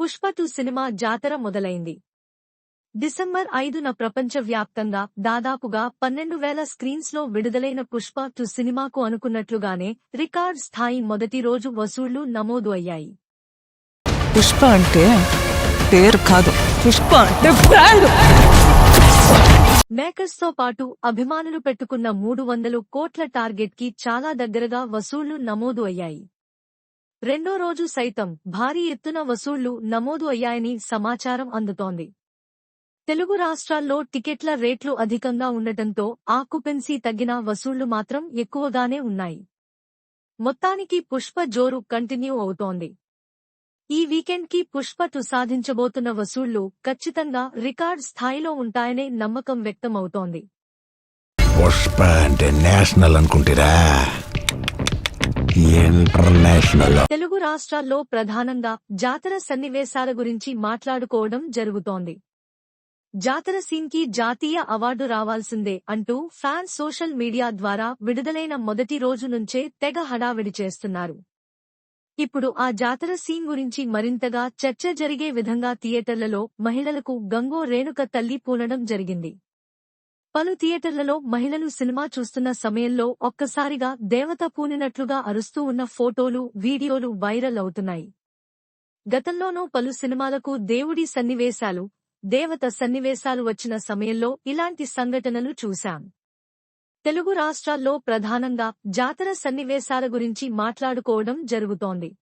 Pushpa two cinema జాతర మొదలైంది. December ఐదున ప్రపంచవ్యాప్తంగా దాదాపుగా పన్నెండు వేల స్క్రీన్స్లో విడుదలైన పుష్ప టూ సినిమాకు అనుకున్నట్లుగానే రికార్డ్ స్థాయి మొదటి రోజు వసూళ్ళు నమోదు అయ్యాయి. పుష్ప అంటే పేరు కాదు. పుష్ప అంటే బ్రాండ్ మేకర్స్తో పాటు అభిమానులు పెట్టుకున్న మూడు వందలు కోట్ల టార్గెట్కి చాలా దగ్గరగా వసూళ్ళు నమోదు అయ్యాయి. రెండో రోజు సైతం భారీ ఎత్తున వసూళ్ళు నమోదు అయ్యాయని సమాచారం అందుతోంది. తెలుగు రాష్ట్రాల్లో టికెట్ల రేట్లు అధికంగా ఉండటంతో ఆక్యుపెన్సీ తగ్గిన వసూళ్ళు మాత్రం ఎక్కువగానే ఉన్నాయి. మొత్తానికి పుష్ప జోరు కంటిన్యూ అవుతోంది. ఈ వీకెండ్కి పుష్ప సాధించబోతున్న వసూళ్ళు ఖచ్చితంగా రికార్డ్ స్థాయిలో ఉంటాయనే నమ్మకం వ్యక్తమవుతోంది. పుష్ప అంటే నేషనల్ అనుకుంటారా. ఇంటర్నేషనల్ తెలుగు రాష్ట్రాల్లో ప్రధానంగా జాతర సన్నివేశాల గురించి మాట్లాడుకోవడం జరుగుతోంది. జాతర సీన్కి జాతీయ అవార్డు రావాల్సిందే అంటూ ఫ్యాన్స్ సోషల్ మీడియా ద్వారా విడుదలైన మొదటి రోజు నుంచే తెగ హడావిడి చేస్తున్నారు. ఇప్పుడు ఆ జాతర సీన్ గురించి మరింతగా చర్చ జరిగే విధంగా థియేటర్లలో మహిళలకు గంగో రేణుక తల్లి పూనడం జరిగింది. పలు థియేటర్లలో మహిళలు సినిమా చూస్తున్న సమయంలో ఒక్కసారిగా దేవత పూనినట్లుగా అరుస్తూ ఉన్న ఫోటోలు వీడియోలు వైరల్ అవుతున్నాయి. గతంలోనూ పలు సినిమాలకు దేవుడి సన్నివేశాలు దేవత సన్నివేశాలు వచ్చిన సమయంలో ఇలాంటి సంఘటనలు చూశాం. తెలుగు రాష్ట్రాల్లో ప్రధానంగా జాతర సన్నివేశాల గురించి మాట్లాడుకోవడం జరుగుతోంది.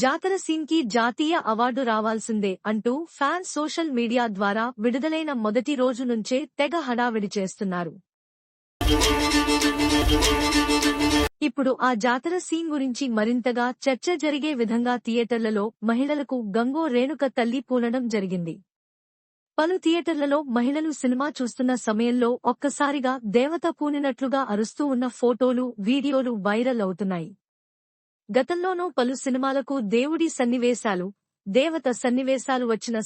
జాతర సీన్కి జాతీయ అవార్డు రావాల్సిందే అంటూ ఫ్యాన్స్ సోషల్ మీడియా ద్వారా విడుదలైన మొదటి రోజు నుంచే తెగ హడావిడి చేస్తున్నారు. ఇప్పుడు ఆ జాతర సీన్ గురించి మరింతగా చర్చ జరిగే విధంగా థియేటర్లలో మహిళలకు గంగో రేణుక తల్లి పూనడం జరిగింది. పలు థియేటర్లలో మహిళలు సినిమా చూస్తున్న సమయంలో ఒక్కసారిగా దేవత పూనినట్లుగా అరుస్తూ ఉన్న ఫోటోలు వీడియోలు వైరల్ అవుతున్నాయి. గతంలోనూ పలు సినిమాలకు దేవుడి సన్నివేశాలు దేవత సన్నివేశాలు వచ్చిన